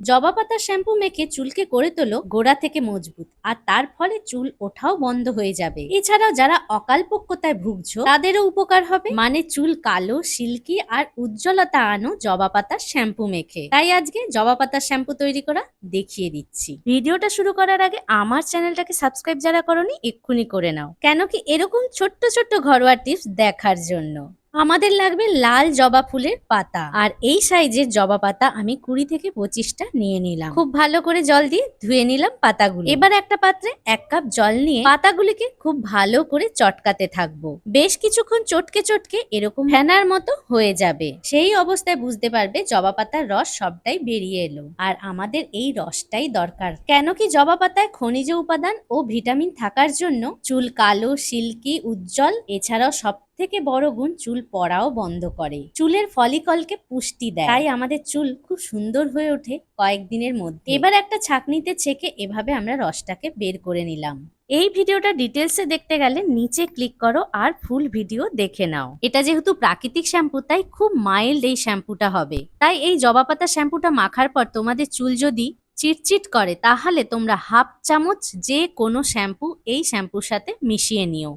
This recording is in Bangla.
জবা পাতার শ্যাম্পু মেখে চুলকে করে তোলো গোড়া থেকে মজবুত, আর তার ফলে চুল ওঠাও বন্ধ হয়ে যাবে। এছাড়াও যারা অকালপক্যতায় ভুগছো, তাদেরও উপকার হবে। মানে চুল কালো, সিল্কি আর উজ্জ্বলতা আনো জবা পাতার শ্যাম্পু মেখে। তাই আজকে জবা পাতার শ্যাম্পু তৈরি করা দেখিয়ে দিচ্ছি। ভিডিওটা শুরু করার আগে আমার চ্যানেলটাকে সাবস্ক্রাইব যারা করনি, এক্ষুনি করে নাও। কেন কি এরকম ছোট্ট ছোট্ট ঘরোয়া টিপস দেখার জন্য। আমাদের লাগবে লাল জবা ফুলের পাতা। আর এই সাইজের জবা পাতা আমি কুড়ি থেকে পঁচিশটা নিয়ে নিলাম। খুব ভালো করে জল দিয়ে ধুয়ে নিলাম পাতাগুলো। এবার একটা পাত্রে এক কাপ জল নিয়ে পাতাগুলিকে খুব ভালো করে চটকাতে থাকব। বেশ কিছুক্ষণ চটকে চটকে এরকম ফেনার মতো হয়ে যাবে। সেই অবস্থায় বুঝতে পারবে জবা পাতার রস সবটাই বেরিয়ে এলো। আর আমাদের এই রসটাই দরকার। কেন কি জবা পাতায় খনিজ উপাদান ও ভিটামিন থাকার জন্য চুল কালো, সিল্কি, উজ্জ্বল, এছাড়াও সব থেকে বড় গুণ চুল পড়াও বন্ধ করে। চুলের ফলিকলকে পুষ্টি দেয়। তাই আমাদের চুল খুব সুন্দর হয়ে ওঠে কয়েকদিনের মধ্যে। এবার একটা ছাকনিতে ছেঁকে এভাবে আমরা রসটাকে বের করে নিলাম। এই ভিডিওটা ডিটেলসে দেখতে গেলে নিচে ক্লিক করো আর ফুল ভিডিও দেখে নাও। এটা যেহেতু প্রাকৃতিক শ্যাম্পু, তাই খুব মাইল্ড এই শ্যাম্পুটা হবে। তাই এই জবা পাতা শ্যাম্পুটা মাখার পর তোমাদের চুল যদি চিটচিট করে, তাহলে তোমরা হাফ চামচ যে কোনো শ্যাম্পু এই শ্যাম্পুর সাথে মিশিয়ে নিও।